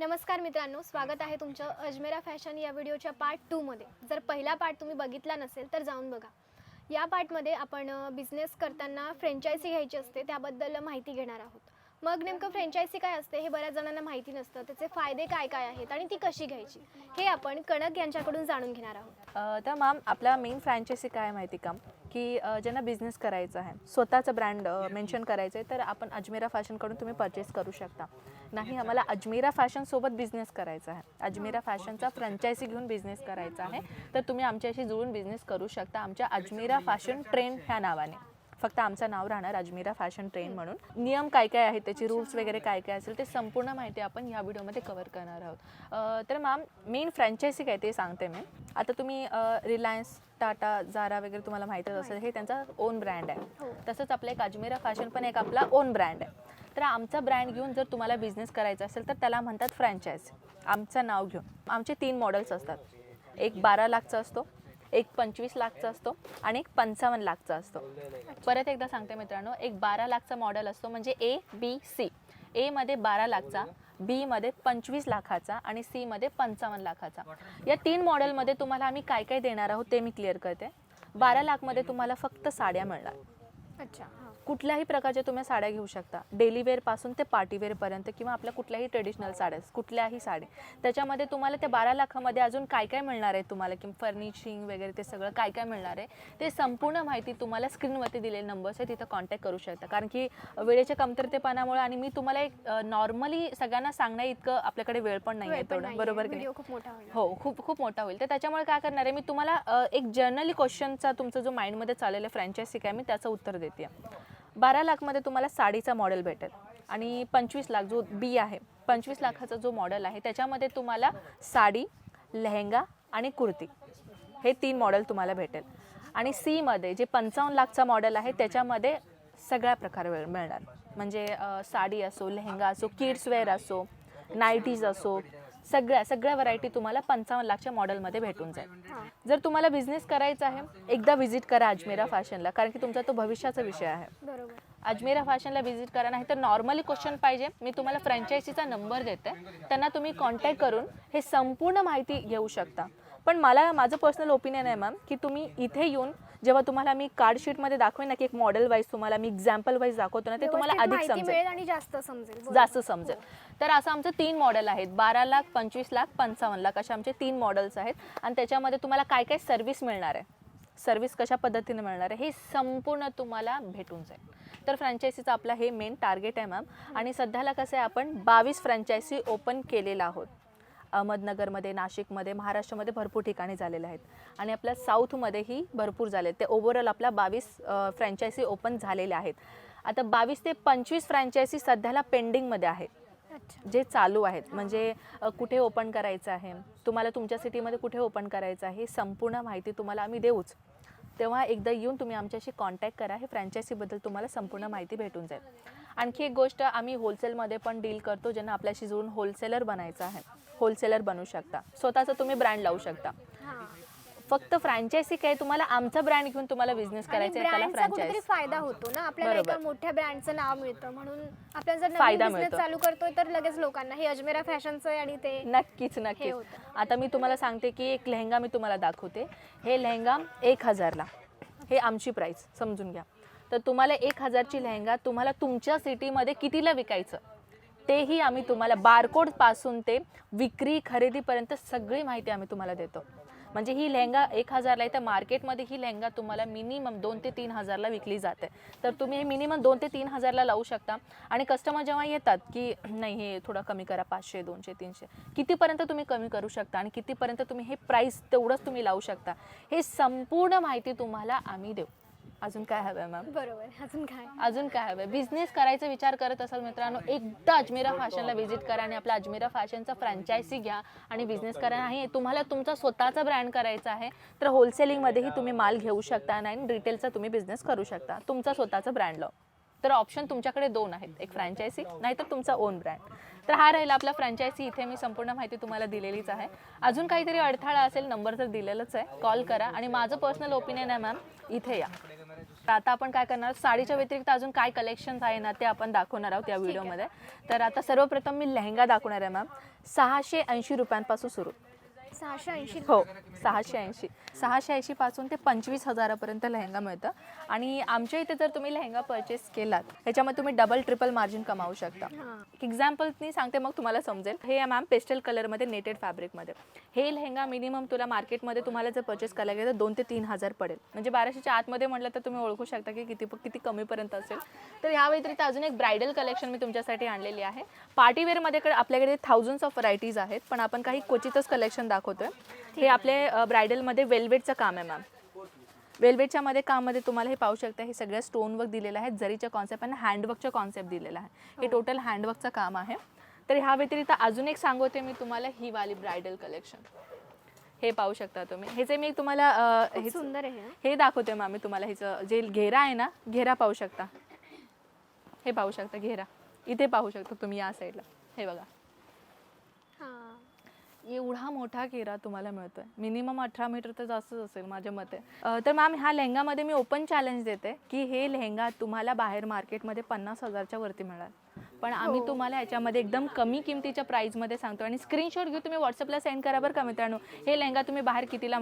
नमस्कार मित्रांनो स्वागत आहे तुमचं अजमेरा फॅशन या व्हिडिओच्या पार्ट टूमध्ये जर पहिला पार्ट तुम्ही बघितला नसेल तर जाऊन बघा. या पार्टमध्ये आपण बिझनेस करताना फ्रँचायझी घ्यायची असते त्याबद्दल माहिती घेणार आहोत. मग नेमकं फ्रँचायसी काय असते हे बऱ्याच जणांना माहिती नसतं. त्याचे फायदे काय काय आहेत आणि ती कशी घ्यायची हे आपण कणक यांच्याकडून जाणून घेणार आहोत. तर मॅम आपला मेन फ्रँचायसी काय माहिती का? की ज्यांना बिझनेस करायचा आहे स्वतःचं ब्रँड मेन्शन करायचं आहे तर आपण अजमेरा फॅशनकडून तुम्ही परचेस करू शकता. नाही आम्हाला अजमेरा फॅशनसोबत बिझनेस करायचा आहे. अजमेरा फॅशनचा फ्रँचायसी घेऊन बिझनेस करायचा आहे. तर तुम्ही आमच्याशी जुळून बिझनेस करू शकता. आमच्या अजमेरा फॅशन ट्रेंड ह्या नावाने. फक्त आमचं नाव राहणार अजमेरा फॅशन ट्रेन म्हणून. नियम काय काय आहेत त्याचे रूल्स वगैरे काय काय असेल ते संपूर्ण माहिती आपण या व्हिडिओमध्ये कव्हर करणार आहोत. तर मॅम मेन फ्रँचायसी काय ते सांगते मी. आता तुम्ही रिलायन्स टाटा जारा वगैरे तुम्हाला माहीतच असेल हे त्यांचा ओन ब्रँड आहे. हो. तसंच आपलं एक अजमेरा फॅशन पण एक आपला ओन ब्रँड आहे. तर आमचा ब्रँड घेऊन जर तुम्हाला बिझनेस करायचा असेल तर त्याला म्हणतात फ्रँचायझी आमचं नाव घेऊन. आमचे तीन मॉडेल्स असतात. एक बारा लाखचा असतो एक पंचवीस लाखचा असतो आणि एक पंचावन्न लाखचा असतो. परत एकदा सांगते मित्रांनो एक बारा लाखचा मॉडेल असतो म्हणजे ए बी सी एमध्ये बारा लाखचा बीमध्ये पंचवीस लाखाचा आणि सीमध्ये पंचावन्न लाखाचा. या तीन मॉडेलमध्ये तुम्हाला आम्ही काय काय देणार आहोत ते मी क्लिअर करते. बारा लाखमध्ये तुम्हाला फक्त साड्या मिळणार. अच्छा. कुठल्याही प्रकारच्या तुम्ही साड्या घेऊ शकता. डेली वेअरपासून ते पार्टी वेअरपर्यंत किंवा आपल्या कुठल्याही ट्रेडिशनल साड्या कुठल्याही साडी. त्याच्यामध्ये तुम्हाला त्या बारा लाखामध्ये अजून काय काय मिळणार आहे तुम्हाला? की फर्निशिंग वगैरे ते सगळं काय काय मिळणार आहे? ते संपूर्ण माहिती तुम्हाला स्क्रीनवरती दिलेले नंबर्स आहे. तिथं कॉन्टॅक्ट करू शकता. कारण की वेळेच्या कमतरतेपणामुळे आणि मी तुम्हाला एक नॉर्मली सगळ्यांना सांगण्या इतकं आपल्याकडे वेळ पण नाही आहे तेवढं. बरोबर की नाही? व्हिडिओ खूप मोठा होईल. हो खूप खूप मोठा होईल. तर त्याच्यामुळे काय करणार आहे? मी तुम्हाला एक जर्नली क्वेश्चनचा तुमचा जो माइंडमध्ये चाललेला फ्रँचायसी काय मी त्याचं उत्तर देते. बारा लाखमध्ये तुम्हाला साडीचा मॉडेल भेटेल. आणि पंचवीस लाख जो बी आहे पंचवीस लाखाचा जो मॉडेल आहे त्याच्यामध्ये तुम्हाला साडी लेहंगा आणि कुर्ती. हे तीन मॉडेल तुम्हाला भेटेल. आणि सीमध्ये जे पंचावन्न लाखचा मॉडेल आहे त्याच्यामध्ये सगळ्या प्रकार मिळणार. म्हणजे साडी असो लेहंगा असो किड्सवेअर असो नाईटीज असो सगळ्या सगळ्या व्हरायटी तुम्हाला पंचावन्न लाखच्या मॉडेलमध्ये भेटून जाईल. जर तुम्हाला बिझनेस करायचा आहे एकदा व्हिजिट करा अजमेरा फॅशनला कारण की तुमचा तो भविष्याचा विषय आहे. अजमेरा फॅशनला व्हिजिट करा नाही तर नॉर्मली क्वेश्चन पाहिजे मी तुम्हाला फ्रँचायसीचा नंबर देते त्यांना तुम्ही कॉन्टॅक्ट करून हे संपूर्ण माहिती घेऊ शकता. पण मला माझं पर्सनल ओपिनियन आहे मॅम की तुम्ही इथे येऊन जेव्हा तुम्हाला मी कार्ड शीटमध्ये दाखवेन ना की एक मॉडेल वाईज तुम्हाला मी एक्झाम्पल वाईज दाखवतो ना ते तुम्हाला अधिक समजेल. आणि जास्त समजेल. जास्त समजेल. तर असं आमचं तीन मॉडेल आहेत. बारा लाख पंचवीस लाख पंचावन्न लाख असे आमचे तीन मॉडेल्स आहेत. आणि त्याच्यामध्ये तुम्हाला काय काय सर्व्हिस मिळणार आहे. सर्व्हिस कशा पद्धतीने मिळणार आहे हे संपूर्ण तुम्हाला भेटून जाईल. तर फ्रँचायसीचं आपलं हे मेन टार्गेट आहे मॅम आणि सध्याला कसं आहे आपण बावीस फ्रँचायसी ओपन केलेलं आहोत. अहमदनगरमध्ये नाशिकमध्ये महाराष्ट्रामध्ये भरपूर ठिकाणी झालेले आहेत. आणि आपल्या साऊथमध्येही भरपूर झाले आहेत. ते ओव्हरऑल आपल्या बावीस फ्रँचायसी ओपन झालेल्या आहेत. आता बावीस ते पंचवीस फ्रँचायसी सध्याला पेंडिंगमध्ये आहेत जे चालू आहेत. म्हणजे कुठे ओपन करायचं आहे? तुम्हाला तुमच्या सिटीमध्ये कुठे ओपन करायचं आहे? ही संपूर्ण माहिती तुम्हाला आम्ही देऊच. तेव्हा एकदा येऊन तुम्ही आमच्याशी कॉन्टॅक्ट करा. हे फ्रँचायसीबद्दल तुम्हाला संपूर्ण माहिती भेटून जाईल. आणखी एक गोष्ट आम्ही होलसेलमध्ये पण डील करतो ज्यांना आपल्याशी जुळून होलसेलर बनायचं आहे. होलसेलर बनू शकता. स्वतःचा तुम्ही ब्रँड लावू शकता. फक्त फ्रँचायसी काय तुम्हाला आमचा ब्रँड घेऊन तुम्हाला बिझनेस करायचा आहे त्याला फ्रँचायसी फायदा होतो ना. आपल्याला. एका मोठ्या ब्रँडचं नाव मिळतं म्हणून आपल्याला जर नवीन फायदा बिझनेस. चालू करतोय तर लगेच लोकांना हे अजमेरा फॅशनचं आहे आणि ते नक्कीच नक्कीच. होतं. आता मी तुम्हाला सांगते की एक लेहंगा मी तुम्हाला दाखवते. हे लेहंगा एक हजारला. हे आमची प्राईस समजून घ्या. तर तुम्हाला एक हजारची लेहंगा तुम्हाला तुमच्या सिटीमध्ये कितीला विकायचं? तेही आम्ही तुम्हाला बारकोडपासून ते विक्री खरेदीपर्यंत सगळी माहिती आम्ही तुम्हाला देतो. म्हणजे ही लेहंगा एक हजारला आहे तर मार्केटमध्ये ही लेहंगा तुम्हाला मिनिमम दोन ते तीन हजारला विकली जाते. तर तुम्ही हे मिनिमम दोन ते तीन हजारला लावू शकता. आणि कस्टमर जेव्हा येतात की नाही हे थोडं कमी करा पाचशे दोनशे तीनशे कितीपर्यंत तुम्ही कमी करू शकता आणि कितीपर्यंत तुम्ही हे प्राईस तेवढंच तुम्ही लावू शकता हे संपूर्ण माहिती तुम्हाला आम्ही देऊ. अजून काय हवं आहे मॅम बरोबर अजून काय? अजून काय हवं बिझनेस करायचा विचार करत असाल मित्रांनो एकदा अजमेरा फॅशनला व्हिजिट करा आणि आपल्या अजमेरा फॅशनचा फ्रँचायसी घ्या आणि बिझनेस करा. नाही तुम्हाला तुमचा स्वतःचा ब्रँड करायचा आहे तर होलसेलिंगमध्येही तुम्ही माल घेऊ शकता आणि रिटेलचा तुम्ही बिझनेस करू शकता. तुमचा स्वतःचा ब्रँड लाव तर ऑप्शन तुमच्याकडे दोन आहेत एक फ्रँचायसी नाहीतर तुमचा ओन ब्रँड तर हा राहिला आपला फ्रँचायसी इथे मी संपूर्ण माहिती तुम्हाला दिलेलीच आहे. अजून काहीतरी अडथळा असेल नंबर तर दिलेलाच आहे. कॉल करा आणि माझं पर्सनल ओपिनियन आहे मॅम इथे या. तर आता आपण काय करणार? साडीच्या व्यतिरिक्त अजून काय कलेक्शन्स आहे ना ते आपण दाखवणार आहोत या व्हिडिओमध्ये तर आता सर्वप्रथम मी लेहंगा दाखवणार आहे मॅम सहाशे ऐंशी रुपयांपासून सुरू. सहाशे ऐंशी हो सहाशे ऐंशी. सहाशे ऐंशीपासून ते पंचवीस हजारापर्यंत लेहंगा मिळतं. आणि आमच्या इथे जर तुम्ही लेहंगा परचेस केलात ह्याच्यामध्ये तुम्ही डबल ट्रिपल मार्जिन कमावू शकता. एक एक्झाम्पलनी सांगते मग तुम्हाला समजेल. हे मॅम पेस्टल कलरमध्ये नेटेड फॅब्रिकमध्ये हे लेहंगा मिनिमम तुला मार्केटमध्ये तुम्हाला जर परचेस करायला गेलं तर दोन ते तीन हजार पडेल. म्हणजे बाराशेच्या आतमध्ये म्हटलं तर तुम्ही ओळखू शकता की किती किती कमीपर्यंत असेल. तर ह्या व्यतिरिक्त अजून एक ब्रायडल कलेक्शन मी तुमच्यासाठी आणलेली आहे. पार्टीवेअरमध्ये कडे आपल्याकडे थाउजंड्स ऑफ व्हरायटीज आहेत पण आपण काही क्वचितच कलेक्शन दाखवतोय हे आपले ब्रायडलमध्ये वेल्वेटचं काम आहे मॅम वेल्वेटच्या मध्ये काममध्ये तुम्हाला हे पाहू शकता हे सगळ्या स्टोन वर्क दिलेलं आहे जरीच्या कॉन्सेप्ट आणि हँडवर्कच्या कॉन्सेप्ट दिलेला आहे. हे टोटल हँडवर्कचं काम आहे. तर ह्या व्यतिरिक्त अजून एक सांगते मी तुम्हाला ही वाली ब्रायडल कलेक्शन हे पाहू शकता तुम्ही. हे जे मी तुम्हाला हे सुंदर आहे हे. हे दाखवते मग मी तुम्हाला. ह्याचं जे घेरा आहे ना घेरा पाहू शकता. हे पाहू शकता घेरा. इथे पाहू शकता तुम्ही या साईडला हे बघा. हां एवढा मोठा घेरा तुम्हाला मिळतोय. मिनिमम अठरा मीटर तर जास्तच असेल माझ्या मते. तर मॅम ह्या लेहंगामध्ये मी ओपन चॅलेंज देते की हे लेहंगा तुम्हाला बाहेर मार्केटमध्ये पन्नास हजारच्या वरती मिळाल पण आम्ही हो. तुम्हाला याच्यामध्ये एकदम कमी किमतीच्या प्राईजमध्ये सांगतो. आणि स्क्रीनशॉट घेऊन तुम्ही व्हॉट्सअपला सेंड करा बरं का मित्रांनो. हे लेहंगा तुम्ही बाहेर कितीला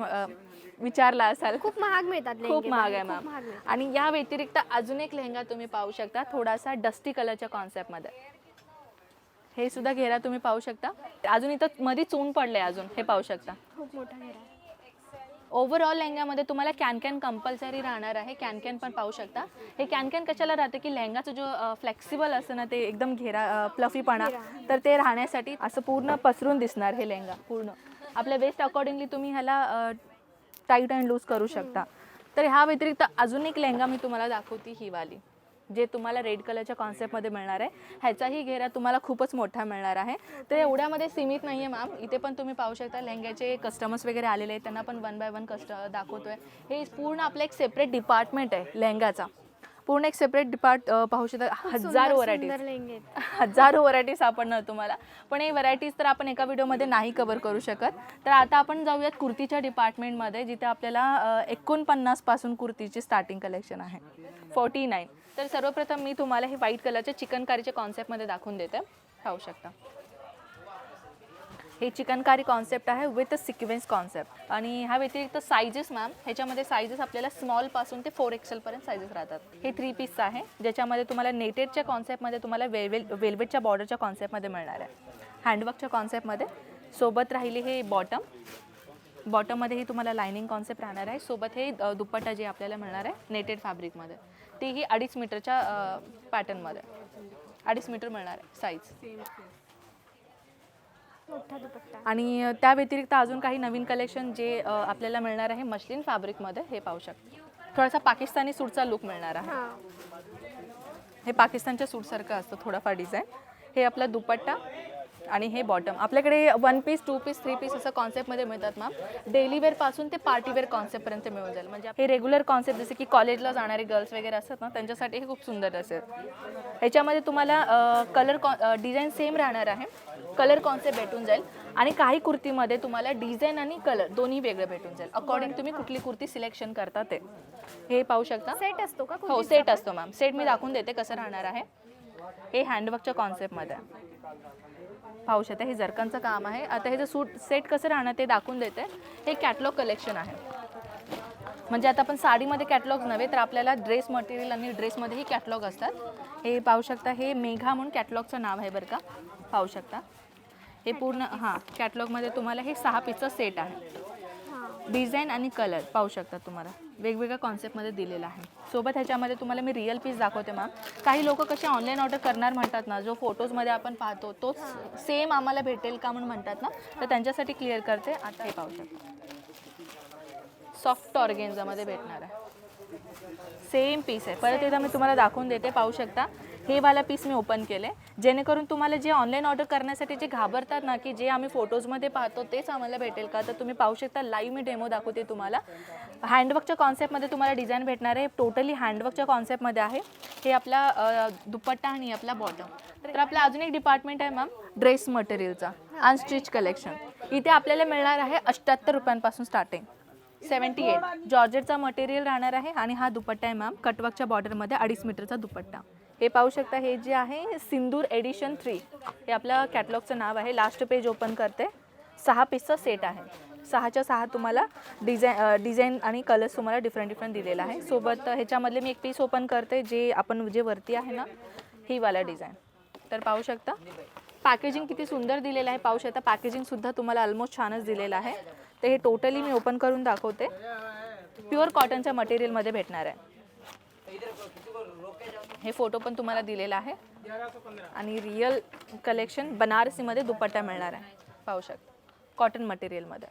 विचारला असाल? खूप महाग मिळतात खूप महाग आहे मॅम. आणि या व्यतिरिक्त अजून एक लेहंगा तुम्ही पाहू शकता थोडासा डस्टी कलरच्या कॉन्सेप्टमध्ये हे सुद्धा घेरा तुम्ही पाहू शकता. अजून इथं मध्ये चून पडले अजून. हे पाहू शकता. खूप मोठा घेरा. ओव्हरऑल लेहंग्यामध्ये तुम्हाला कॅन कॅन कंपल्सरी राहणार आहे. कॅन कॅन पण पाहू शकता. हे कॅन कॅन कशाला राहते की लेहंगाचं जो फ्लेक्सिबल असतं ना ते एकदम घेरा फ्लफीपणा तर ते राहण्यासाठी असं पूर्ण पसरून दिसणार हे लेहंगा पूर्ण. आपल्या वेस्ट अकॉर्डिंगली तुम्ही ह्याला टाईट अँड लूज करू शकता. तर ह्या व्यतिरिक्त अजून एक लेहंगा मी तुम्हाला दाखवते ही वाली जे तुम्हाला रेड कलरच्या कॉन्सेप्टमध्ये मिळणार आहे ह्याचाही घेरा तुम्हाला खूपच मोठा मिळणार आहे. तर एवढ्यामध्ये सीमित नाही आहे मॅम इथे पण तुम्ही पाहू शकता लेहंग्याचे कस्टमर्स वगैरे आलेले आहेत त्यांना पण वन बाय वन कस्ट दाखवतोय. हे पूर्ण आपलं एक सेपरेट डिपार्टमेंट आहे लेहंगाचा. पूर्ण एक सेपरेट डिपार्ट पाहू शकता हजारो व्हरायटीज. हजारो व्हरायटीज सापडणार तुम्हाला. पण हे व्हरायटीज तर आपण एका व्हिडिओमध्ये नाही कवर करू शकत. तर आता आपण जाऊयात कुर्तीच्या डिपार्टमेंटमध्ये जिथे आपल्याला एकोणपन्नासपासून कुर्तीची स्टार्टिंग कलेक्शन आहे. फोर्टी नाईन तर सर्वप्रथम मी तुम्हाला हे व्हाईट कलरच्या चिकनकारीच्या कॉन्सेप्टमध्ये दाखवून देते. पाहू शकता. हे चिकनकारी कॉन्सेप्ट आहे विथ सिक्वेन्स कॉन्सेप्ट आणि ह्या व्यतिरिक्त सायझेस मॅम ह्याच्यामध्ये साईजेस आपल्याला स्मॉलपासून ते फोर एक्सेलपर्यंत सायझेस राहतात. हे थ्री पीसचं आहे ज्याच्यामध्ये तुम्हाला नेटेडच्या कॉन्सेप्टमध्ये तुम्हाला वेलवेल वेल्वेटच्या बॉर्डरच्या कॉन्सेप्टमध्ये मिळणार आहे. हँडवर्कच्या कॉन्सेप्टमध्ये सोबत राहिली हे बॉटम बॉटममध्येही तुम्हाला लायनिंग कॉन्सेप्ट राहणार आहे. सोबत हे दुपट्टा जे आपल्याला मिळणार आहे नेटेड फॅब्रिकमध्ये तेही अडीच मीटरच्या पॅटर्नमध्ये. अडीच मीटर मिळणार आहे साईज आणि त्या व्यतिरिक्त अजून काही नवीन कलेक्शन जे आपल्याला मिळणार आहे मशलिन फॅब्रिकमध्ये हे पाहू शकता. थोडासा पाकिस्तानी सूटचा लुक मिळणार आहे. हां. हे पाकिस्तानच्या सूटसारखं असतं थोडाफार डिझाईन हे आपला दुपट्टा. आणि हे बॉटम आपल्याकडे one piece two piece three piece असं कॉन्सेप्टमध्ये मिळतात मॅम डेली वेअरपासून ते पार्टी वेअर कॉन्सेप्टपर्यंत मिळून जाईल. म्हणजे हे रेग्युलर कॉन्सेप्ट जसे की कॉलेजला जाणारे गर्ल्स वगैरे असतात ना त्यांच्यासाठी हे खूप सुंदर असेल. ह्याच्यामध्ये तुम्हाला कलर कॉ डिझाईन सेम राहणार आहे. कलर कॉन्सेप्ट भेटून जाईल. आणि काही कुर्तीमध्ये तुम्हाला डिझाईन आणि कलर दोन्ही वेगळं भेटून जाईल. अकॉर्डिंग तुम्ही कुठली कुर्ती सिलेक्शन करता ते. हे पाहू शकता? सेट असतो का हो? सेट असतो मॅम सेट मी दाखवून देते कसं राहणार आहे. हे हँडवर्कच्या कॉन्सेप्टमध्ये. पाहू शकता हे जरकांचं काम आहे. आता हे जे सूट सेट कसं राहणार ते दाखवून देते. हे कॅटलॉग कलेक्शन आहे. म्हणजे आता आपण साडीमध्ये कॅटलॉग नव्हे तर आपल्याला ड्रेस मटेरियल आणि ड्रेसमध्येही कॅटलॉग असतात. हे पाहू शकता हे मेघा म्हणून कॅटलॉगचं नाव आहे बरं का. पाहू शकता. हे पूर्ण हां कॅटलॉगमध्ये तुम्हाला हे सहा पीसचं सेट आहे. डिझाईन आणि कलर पाहू शकता तुम्हाला. वेगवेगळ्या कॉन्सेप्टमध्ये दिलेला आहे. सोबत ह्याच्यामध्ये तुम्हाला मी रिअल पीस दाखवते मॅम काही लोक कसे ऑनलाईन ऑर्डर करणार म्हणतात ना जो फोटोजमध्ये आपण पाहतो तोच सेम आम्हाला भेटेल का म्हणून म्हणतात ना तर त्यांच्यासाठी क्लिअर करते. आता हे पाहू शकता. सॉफ्ट ऑर्गेन्झामध्ये भेटणार आहे. सेम पीस आहे. परत एकदा मी तुम्हाला दाखवून देते पाहू शकता. हे वाला पीस मी ओपन केले जेणेकरून तुम्हाला जे ऑनलाईन ऑर्डर करण्यासाठी जे घाबरतात ना की जे आम्ही फोटोजमध्ये पाहतो तेच आम्हाला भेटेल का? तर तुम्ही पाहू शकता लाईव्ह मी डेमो दाखवते तुम्हाला. हँडवर्कच्या कॉन्सेप्टमध्ये तुम्हाला डिझाईन भेटणार आहे. टोटली हँडवर्कच्या कॉन्सेप्टमध्ये आहे. हे आपला दुपट्टा आणि आपला बॉटम तर आपला अजून एक डिपार्टमेंट आहे मॅम ड्रेस मटेरियलचा अनस्टिच कलेक्शन इथे आपल्याला मिळणार आहे अष्ट्याहत्तर रुपयांपासून स्टार्टिंग सेवन्टी एट जॉर्जेटचा मटेरियल राहणार आहे आणि हा दुपट्टा आहे मॅम कटवर्कच्या बॉर्डरमध्ये अडीच मीटरचा दुपट्टा. हे पाहू शकता हे जे आहे सिंदूर एडिशन थ्री हे आपल्या कॅटलॉगचं नाव आहे लास्ट पेज ओपन करते. सहा पीसचा सेट आहे. सहाच्या सहा तुम्हाला डिझाईन डिझाईन आणि कलर्स तुम्हाला डिफरंट डिफरंट दिलेला आहे. सोबत ह्याच्यामधले मी एक पीस ओपन करते जे आपण जे वरती आहे ना ही वाला डिझाईन तर पाहू शकता पॅकेजिंग किती सुंदर दिलेलं आहे. पाहू शकता पॅकेजिंगसुद्धा तुम्हाला ऑलमोस्ट छानच दिलेलं आहे. तर हे टोटली मी ओपन करून दाखवते. प्युअर कॉटनच्या मटेरियलमध्ये भेटणार आहे. हे फोटो पण तुम्हाला दिलेला आहे. आणि रिअल कलेक्शन बनारसीमध्ये दुपट्टा मिळणार आहे. पाहू शकता. कॉटन मटेरियलमध्ये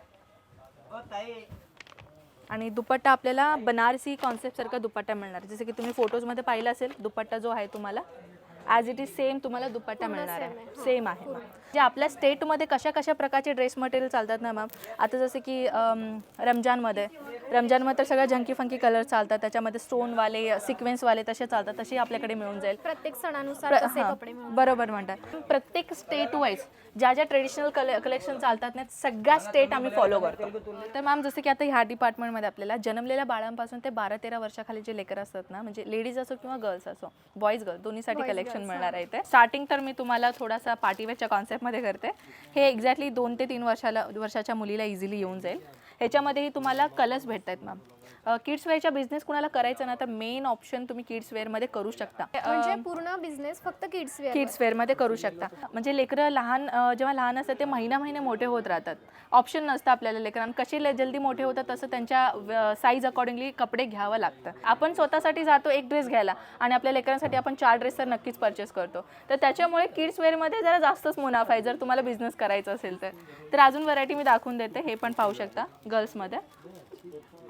आणि दुपट्टा आपल्याला बनारसी कॉन्सेप्टसारखा दुपट्टा मिळणार जसं की तुम्ही फोटोजमध्ये पाहिलं असेल दुपट्टा जो आहे तुम्हाला ॲज इट इज सेम तुम्हाला दुपट्टा मिळणार आहे. सेम आहे. जे आपल्या स्टेटमध्ये कशा कशा प्रकारचे ड्रेस मटेरियल चालतात ना मॅम? आता जसं की रमजानमध्ये. रमजानमध्ये तर सगळ्या जंकी फंकी कलर चालतात. त्याच्यामध्ये स्टोनवाले सिक्वेन्सवाले तसे चालतात तसे आपल्याकडे मिळून जाईल. प्रत्येक सणानुसार कपडे. बरोबर म्हणतात. प्रत्येक स्टेट वाईज ज्या ज्या ट्रेडिशनल कले कलेक्शन चालतात ना सगळ्या स्टेट आम्ही फॉलो करतो. तर मॅम जसं की आता ह्या डिपार्टमेंटमध्ये आपल्याला जन्मलेल्या बाळांपासून ते बारा तेरा वर्षाखाली जे लेकर असतात ना म्हणजे लेडीज असो किंवा गर्ल्स असो बॉईज गर्ल दोन्हीसाठी Boys, कलेक्शन girls, मिळणार आहे इथे. स्टार्टिंग तर मी तुम्हाला थोडासा पार्टीवेअरच्या कॉन्सेप्टमध्ये करते. हे एक्झॅक्टली दोन ते तीन वर्षाला वर्षाच्या मुलीला इझिली येऊन जाईल. ह्याच्यामध्येही तुम्हाला कलर्स भेटत आहेत मॅम किड्स वेअरचा बिझनेस कुणाला करायचा ना तर मेन ऑप्शन तुम्ही किड्स वेअरमध्ये करू शकता. म्हणजे पूर्ण बिझनेस फक्त किड्स वेअर किड्स वेअरमध्ये करू शकता. म्हणजे लेकरं लहान जेव्हा लहान असतात ते महिना महिने मोठे होत राहतात. ऑप्शन नसतं आपल्याला लेकरांना. कसे ले- जल्दी मोठे होतात तसं त्यांच्या साईज अकॉर्डिंगली कपडे घ्यावं लागतं. आपण स्वतःसाठी जातो एक ड्रेस घ्यायला आणि आपल्या लेकरांसाठी आपण चार ड्रेस तर नक्कीच परचेस करतो. तर त्याच्यामुळे किड्स वेअरमध्ये जरा जास्तच मुनाफा आहे जर तुम्हाला बिझनेस करायचा असेल तर. तर अजून व्हरायटी मी दाखवून देते हे पण पाहू शकता गर्ल्समध्ये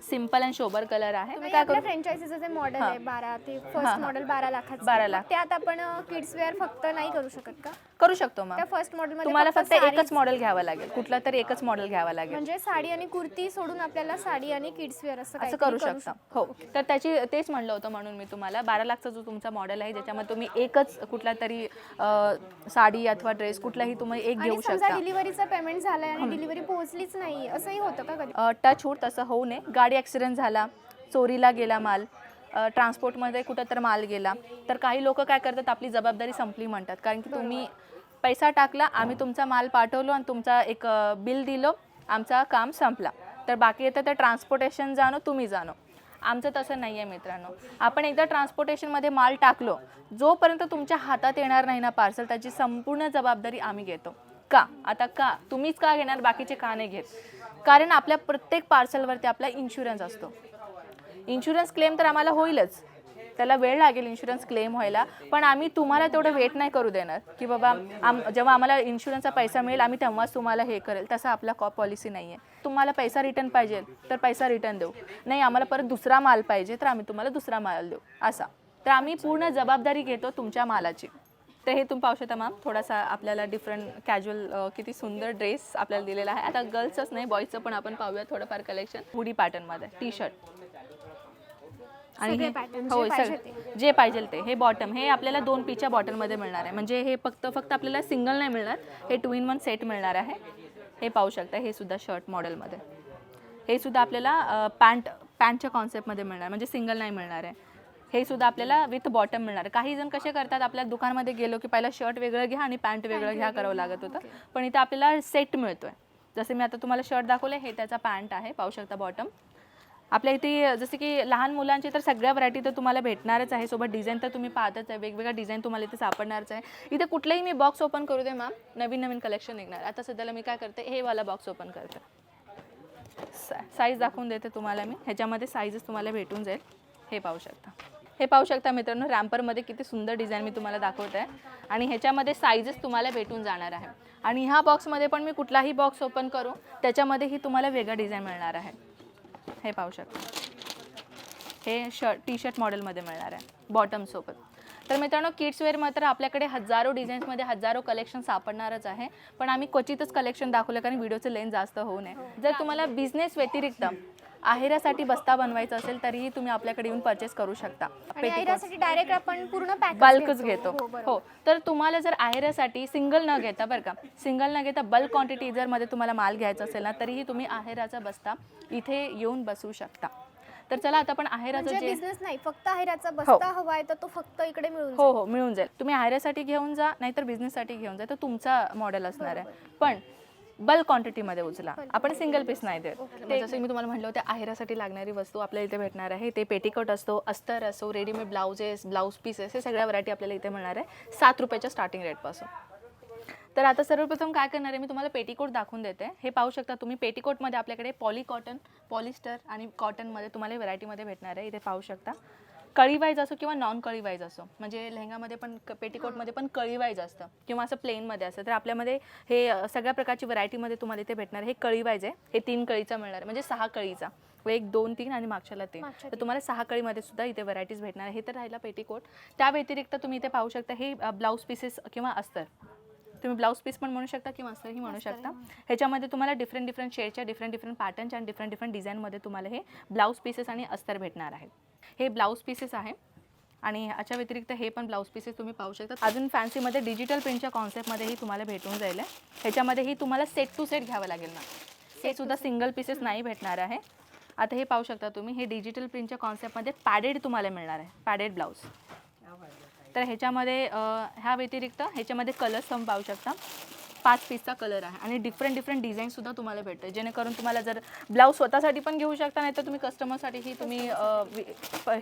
सिंपल अँड शोबर कलर आहे. तुम्ही काय आपल्या करू? फ्रँचायझीचं मॉडेल. आहे बारा ते फर्स्ट. मॉडेल बारा 12 लाख. त्यात आपण किड्स वेअर फक्त नाही करू शकत का? करू शकतो त्या फर्स्ट मॉडेल तुम्हाला फक्त एकच मॉडेल घ्यावं लागेल. कुठला तरी एकच मॉडेल घ्यावं लागेल. म्हणजे साडी आणि कुर्ती सोडून आपल्याला साडी आणि किड्स वेअर असं करू शकता. हो. तर त्याची तेच म्हणलं होतं म्हणून मी तुम्हाला. बारा लाखचा जो तुमचा मॉडेल आहे ज्याच्यामध्ये तुम्ही एकच कुठला तरी साडी अथवा ड्रेस कुठलाही तुम्ही एक घेऊ शकता. डिलिव्हरीचं पेमेंट झालंय आणि डिलिव्हरी पोहोचलीच नाही असंही होतं का टच होत तसं होऊ नये. गाडी ॲक्सिडेंट झाला चोरीला गेला माल ट्रान्सपोर्टमध्ये कुठं तर माल गेला तर काही लोक काय करतात आपली जबाबदारी संपली म्हणतात. कारण की तुम्ही पैसा टाकला आम्ही तुमचा माल पाठवलो आणि तुमचा एक बिल दिलो आमचा काम संपला. तर बाकी येतं तर ट्रान्सपोर्टेशन जाणो तुम्ही जाणो. आमचं तसं नाही आहे मित्रांनो. आपण एकदा ट्रान्सपोर्टेशनमध्ये माल टाकलो जोपर्यंत तुमच्या हातात येणार नाही ना पार्सल त्याची संपूर्ण जबाबदारी आम्ही घेतो. का? आता का? तुम्हीच का घेणार? बाकीचे का नाही घेत? कारण आपल्या प्रत्येक पार्सलवरती आपला इन्शुरन्स असतो. इन्शुरन्स क्लेम तर आम्हाला होईलच. त्याला वेळ लागेल इन्शुरन्स क्लेम व्हायला. पण आम्ही तुम्हाला तेवढं वेट नाही करू देणार की बाबा आम जेव्हा आम्हाला इन्शुरन्सचा पैसा मिळेल आम्ही तेव्हाच तुम्हाला हे करेल. तसं आपला कॉ पॉलिसी नाही आहे तुम्हाला पैसा रिटर्न पाहिजे तर पैसा रिटर्न देऊ. नाही आम्हाला परत दुसरा माल पाहिजे तर आम्ही तुम्हाला दुसरा माल देऊ. असा. तर आम्ही पूर्ण जबाबदारी घेतो तुमच्या मालाची. तर हे तुम्ही पाहू शकता मॅम थोडासा आपल्याला डिफरंट कॅज्युअल किती सुंदर ड्रेस आपल्याला दिलेला आहे. आता गर्ल्सच नाही बॉईजचं पण आपण पाहूया थोडंफार कलेक्शन हुडी पॅटर्नमध्ये टी शर्ट सगळे हे- pattern, हो जे पाहिजे सग- जे पाहिजे ते. हे बॉटम हे आपल्याला दोन पीच्या बॉटलमध्ये मिळणार आहे. म्हणजे हे फक्त फक्त आपल्याला सिंगल नाही मिळणार हे टू इन वन सेट मिळणार आहे. हे पाहू शकता हे सुद्धा शर्ट मॉडेलमध्ये हे सुद्धा आपल्याला पॅन्ट पॅन्टच्या कॉन्सेप्टमध्ये मिळणार म्हणजे सिंगल नाही मिळणार आहे. हे सुद्धा आपल्याला विथ बॉटम मिळणार. काही जण कसे करतात आपल्या दुकानमध्ये गेलो की पहिला शर्ट वेगळं घ्या आणि पॅन्ट वेगळं घ्या करावं लागत होतं. पण इथं आपल्याला सेट मिळतोय. जसं मी आता तुम्हाला शर्ट दाखवले हे त्याचा पॅन्ट आहे पाहू शकता बॉटम आपल्या इथे जसं की लहान मुलांची तर सगळ्या व्हरायटी तर तुम्हाला भेटणारच आहे. सोबत डिझाईन तर तुम्ही पाहतच आहे. वेगवेगळ्या डिझाईन तुम्हाला इथे सापडणारच आहे. इथे कुठलंही मी बॉक्स ओपन करू दे मॅम नवीन नवीन कलेक्शन निघणार. आता सध्याला मी काय करते हे वाला बॉक्स ओपन करते. साईज दाखवून देते तुम्हाला मी. ह्याच्यामध्ये साईजेस तुम्हाला भेटून जाईल. हे पाहू शकता. हे पाहू शकता मित्रांनो रॅम्परमध्ये किती सुंदर डिझाईन मी तुम्हाला दाखवत आहे. आणि ह्याच्यामध्ये साईजेस तुम्हाला भेटून जाणार आहे. आणि ह्या बॉक्समध्ये पण मी कुठलाही बॉक्स ओपन करू त्याच्यामध्येही तुम्हाला वेगळा डिझाईन मिळणार आहे. हे पाहू शकता. हे शर्ट टी शर्ट मॉडेलमध्ये मिळणार आहे बॉटमसोबत तर मित्रांनो किड्सवेअर मात्र आपल्याकडे हजारो डिझाईन्समध्ये हजारो कलेक्शन सापडणारच आहे. पण आम्ही क्वचितच कलेक्शन दाखवलं कारण व्हिडिओचं लेन जास्त होऊ नये. जर तुम्हाला बिझनेस व्यतिरिक्त आहेरासाठी बस्ता बनवायचा असेल तरीही तुम्ही आपल्याकडे येऊन परचेस करू शकता. पेटीकोट. डायरेक्ट आपण पूर्ण पॅक बल्कच घेतो. हो. हो. तर तुम्हाला जर आहेरासाठी सिंगल न घेता बरं का सिंगल न घेता बल्क क्वांटिटी जर मध्ये तुम्हाला माल घ्यायचा असेल ना तरीही तुम्ही आहेराचा बस्ता इथे येऊन बसवू शकता. तर चला आता आपण आहेराचं म्हणजे जे बिझनेस नाही फक्त आहेराचा बस्ता हवाय तर तो फक्त इकडे मिळून हो हो मिळून जाईल. तुम्ही आहेरासाठी घेऊन जा नाहीतर बिझनेससाठी घेऊन जा तर तुमचा मॉडेल असणार आहे. पण बल्क क्वांटिटीमध्ये उचला. आपण सिंगल पीस नाही देत. ते जसं मी तुम्हाला म्हटलं होतं आहेरासाठी लागणारी वस्तू आपल्याला इथे भेटणार आहे. ते पेटीकोट असतो अस्तर असो रेडीमेड ब्लाउजेस ब्लाऊज पीसेस हे सगळ्या व्हरायटी आपल्याला इथे मिळणार आहे. सात रुपयाच्या स्टार्टिंग रेटपासून तर आता सर्वप्रथम काय करणार आहे मी तुम्हाला पेटीकोट दाखवून देते. हे पाहू शकता तुम्ही पेटीकोटमध्ये आपल्याकडे पॉली कॉटन पॉलिस्टर आणि कॉटनमध्ये तुम्हाला व्हरायटीमध्ये भेटणार आहे. इथे पाहू शकता. कळी वाईज असो किंवा नॉन कळी वाईज असो म्हणजे लेहंगामध्ये पण पेटीकोटमध्ये पण कळी वाईज असतं किंवा असं प्लेनमध्ये असतं. तर आपल्यामध्ये हे सगळ्या प्रकारची व्हरायटीमध्ये तुम्हाला इथे भेटणार आहे. हे कळी वाईज आहे. हे तीन कळीचा मिळणार आहे. म्हणजे सहा कळीचा. एक दोन तीन आणि मागच्याला तीन. तर तुम्हाला सहा कळीमध्ये सुद्धा इथे व्हरायटीज भेटणार आहे. हे तर राहिला पेटीकोट. त्या व्यतिरिक्त तुम्ही इथे पाहू शकता हे ब्लाऊज पीसेस किंवा अस्तर. तुम्ही ब्लाऊज पीस पण म्हणू शकता किंवा अस्तरही म्हणू शकता. ह्याच्यामध्ये तुम्हाला डिफरंट डिफरंट शेडच्या डिफरंट डिफरंट पॅटर्नच्या आणि डिफरंट डिफरंट डिझाईनमध्ये तुम्हाला हे ब्लाऊज पीसेस आणि अस्तर भेटणार आहेत हे ब्लाऊज पीसेस आहे. आणि याच्या व्यतिरिक्त हे पण ब्लाऊज पीसेस तुम्ही पाहू शकता. अजून फॅन्सीमध्ये डिजिटल प्रिंटच्या कॉन्सेप्टमध्येही तुम्हाला भेटून जाईल ह्याच्यामध्येही तुम्हाला सेट टू सेट घ्यावं लागेल ना. हे सुद्धा सिंगल पीसेस नाही भेटणार आहे. आता हे पाहू शकता तुम्ही हे डिजिटल प्रिंटच्या कॉन्सेप्टमध्ये पॅडेड तुम्हाला मिळणार आहे पॅडेड ब्लाऊज. तर ह्याच्यामध्ये ह्या व्यतिरिक्त ह्याच्यामध्ये कलर्स तुम्ही पाहू शकता. पाच पीसचा कलर आहे. आणि डिफरंट डिफरंट डिझाईनसुद्धा तुम्हाला भेटतं जेणेकरून तुम्हाला जर ब्लाऊज स्वतःसाठी पण घेऊ शकता नाही तर तुम्ही कस्टमरसाठीही तुम्ही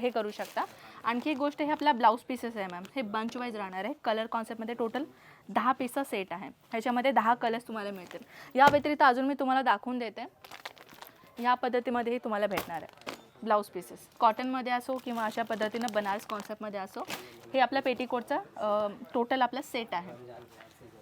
हे करू शकता. आणखी एक गोष्ट हे आपला ब्लाऊज पीसेस आहे मॅम हे बंच वाईज राहणार आहे. कलर कॉन्सेप्टमध्ये टोटल दहा पीसचा सेट आहे. ह्याच्यामध्ये दहा कलर्स तुम्हाला मिळतील. या व्यतिरिक्त अजून मी तुम्हाला दाखवून देते. ह्या पद्धतीमध्येही तुम्हाला भेटणार आहे ब्लाऊज पीसेस कॉटनमध्ये असो किंवा अशा पद्धतीनं बनारस कॉन्सेप्टमध्ये असो हे आपल्या पेटीकोटचा टोटल आपला सेट आहे.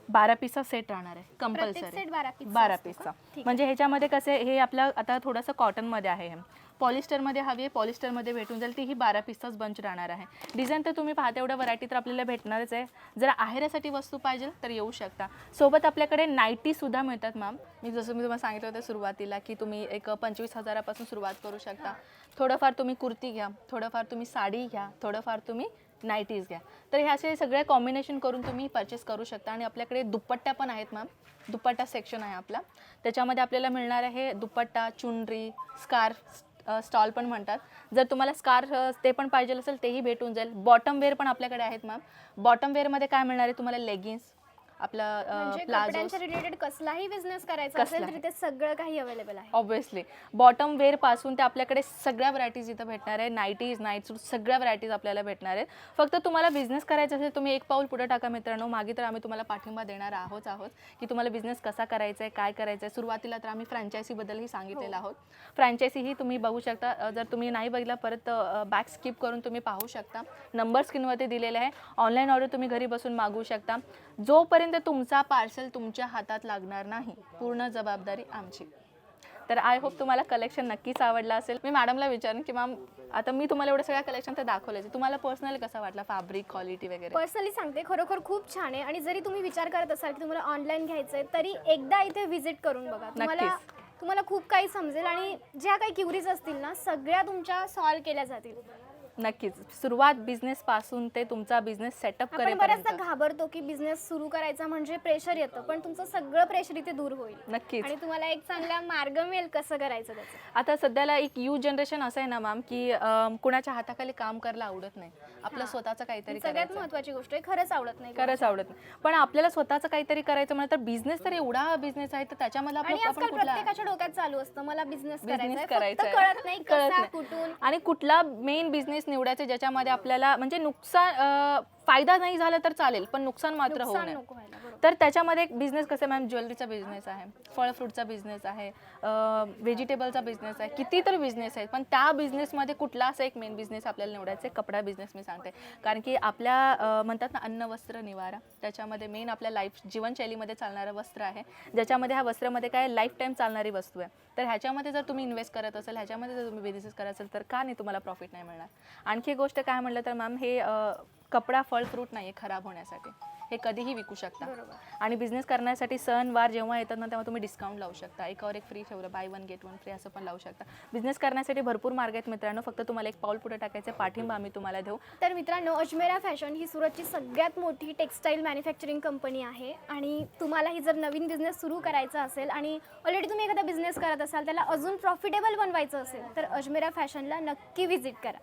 बारा पीसचा सेट राहणार आहे कंपल्सरी बारा? पीसचा. म्हणजे ह्याच्यामध्ये कसे हे आपलं आता थोडंसं कॉटनमध्ये आहे हे. पॉलिस्टरमध्ये हवी आहे पॉलिस्टरमध्ये भेटून जाईल ती ही बारा पीसचाच बंच राहणार आहे. डिझाईन तर तुम्ही पाहता एवढ्या व्हरायटी तर आपल्याला भेटणारच आहे. जर आहेरासाठी वस्तू पाहिजे तर येऊ शकता. सोबत आपल्याकडे नाईटीसुद्धा मिळतात मॅम मी जसं मी तुम्हाला सांगितलं होतं सुरुवातीला की तुम्ही एक पंचवीस हजारापासून सुरुवात करू शकता. थोडंफार तुम्ही कुर्ती घ्या थोडंफार तुम्ही साडी घ्या थोडंफार तुम्ही नाईटीज घ्या. तर हे असे सगळे कॉम्बिनेशन करून तुम्ही परचेस करू शकता. आणि आपल्याकडे दुपट्ट्या पण आहेत मॅम दुपट्टा सेक्शन आहे आपला. त्याच्यामध्ये आपल्याला मिळणार आहे दुपट्टा चुनरी स्कार्फ स्टॉल पण म्हणतात. जर तुम्हाला स्कार्फ ते पण पाहिजे असेल तेही भेटून जाईल. बॉटम वेअर पण आपल्याकडे आहेत मॅम बॉटम वेअरमध्ये काय मिळणार आहे तुम्हाला? लेगिन्स आपला म्हणजे प्लाझो रिलेटेड कसलाही बिझनेस करायचा असेल. तरी ते सगळं काही अवेलेबल आहे. ऑब्व्हियसली बॉटम वेअरपासून ते आपल्याकडे सगळ्या व्हरायटीज इथं भेटणार आहे. नाईटीज नाईट सूट सगळ्या व्हरायटीज आपल्याला भेटणार आहेत. फक्त तुम्हाला बिझनेस करायचा असेल तुम्ही एक पाऊल पुढे टाका मित्रांनो. मागे तर आम्ही तुम्हाला पाठिंबा देणार आहोत आहोत की तुम्हाला बिझनेस कसा करायचा आहे काय करायचं आहे सुरुवातीला तर आम्ही फ्रँचायसीबद्दलही सांगितलेलं आहोत. फ्रँचायसी तुम्ही बघू शकता. जर तुम्ही नाही बघितला परत बॅक स्किप करून तुम्ही पाहू शकता. नंबर स्क्रीनवरती दिलेले आहे. ऑनलाईन ऑर्डर तुम्ही घरी बसून मागवू शकता. जोपर्यंत तुमचा पार्सल तुमच्या हातात लागणार नाही. पूर्ण जबाबदारी आमची. तर आय होप तुम्हाला कलेक्शन नक्कीच आवडलं असेल. मी मॅडमला विचारेन की मॅम आता मी तुम्हाला एवढं सगळ्या कलेक्शन तर दाखवलं तुम्हाला पर्सनली कसा वाटला फॅब्रिक क्वालिटी वगैरे? पर्सनली सांगते खरोखर खूप छान आहे. आणि जरी तुम्ही विचार करत असाल की तुम्हाला ऑनलाईन घ्यायचं आहे तरी एकदा इथे व्हिजिट करून बघा. तुम्हाला नक्कीच. तुम्हाला खूप काही समजेल. आणि ज्या काही क्युरीज असतील ना सगळ्या तुमच्या सॉल्व्ह केल्या जातील. नक्कीच. सुरुवात बिझनेस पासून ते तुमचा बिझनेस सेटअप आपण करेपर्यंत. बऱ्याचदा घाबरतो की बिझनेस सुरू करायचा म्हणजे प्रेशर येतं पण तुमचं सगळं प्रेशर इथे दूर होईल. नक्कीच. आणि तुम्हाला एक चांगला मार्ग मिळेल कसं करायचं त्याचं. आता सध्याला एक यू जनरेशन असं आहे ना मॅम की कुणाच्या हाताखाली काम करायला आवडत नाही. आपलं स्वतःचं काहीतरी सगळ्यात करायचं. महत्वाची गोष्ट आहे खरंच आवडत नाही खरंच आवडत नाही. पण आपल्याला स्वतःचं काहीतरी करायचं म्हणलं तर बिझनेस तर एवढा बिझनेस आहे तर त्याच्यामध्ये आणि आपलं आजकाल आपण कुठला प्रत्येकाच्या डोक्यात चालू असतं मला बिझनेस करायचा आहे फक्त. कळत नाही कळत कसा नाही. कुठून. आणि कुठला मेन बिझनेस निवडायचा ज्याच्यामध्ये आपल्याला म्हणजे नुकसान अं, फायदा नाही झाला तर चालेल पण नुकसान मात्र होऊ नुकसान नये. नको व्हायला. बरोबर तर त्याच्यामध्ये एक बिझनेस कसं मॅम ज्वेलरीचा बिझनेस आहे फळ फ्रूटचा बिझनेस आहे व्हेजिटेबलचा बिझनेस आहे किती तर बिझनेस आहेत. पण त्या बिझनेसमध्ये कुठला असा एक मेन बिझनेस आपल्याला निवडायचा आहे? कपडा बिझनेस मी सांगते. कारण की आपल्या म्हणतात ना अन्न वस्त्र निवारा त्याच्यामध्ये मेन आपल्या लाईफ जीवनशैलीमध्ये चालणारं वस्त्र आहे. ज्याच्यामध्ये ह्या वस्त्रामध्ये काय लाईफ टाईम चालणारी वस्तू आहे. तर ह्याच्यामध्ये जर तुम्ही इन्व्हेस्ट करत असाल ह्याच्यामध्ये जर तुम्ही बिझनेस करत असाल तर का नाही तुम्हाला प्रॉफिट नाही मिळणार? आणखी एक गोष्ट काय म्हटलं तर मॅम हे कपडा फळ फ्रूट नाही आहे खराब होण्यासाठी. हे कधीही विकू शकता. आणि बिझनेस करण्यासाठी सण वार जेव्हा येतात ना तेव्हा तुम्ही डिस्काउंट लावू शकता. एकावर एक फ्री ठेवलं buy one get one free असं पण लावू शकता. बिझनेस करण्यासाठी भरपूर मार्ग आहेत मित्रांनो. फक्त तुम्हाला एक पाऊल पुढे टाकायचं पाठिंबा आम्ही तुम्हाला देऊ. तर मित्रांनो अजमेरा फॅशन ही सुरतची सगळ्यात मोठी टेक्स्टाईल मॅन्युफॅक्चरिंग कंपनी आहे. आणि तुम्हालाही जर नवीन बिझनेस सुरू करायचा असेल आणि ऑलरेडी तुम्ही एखादा बिझनेस करत असाल त्याला अजून प्रॉफिटेबल बनवायचं असेल तर अजमेरा फॅशनला नक्की व्हिजिट करा.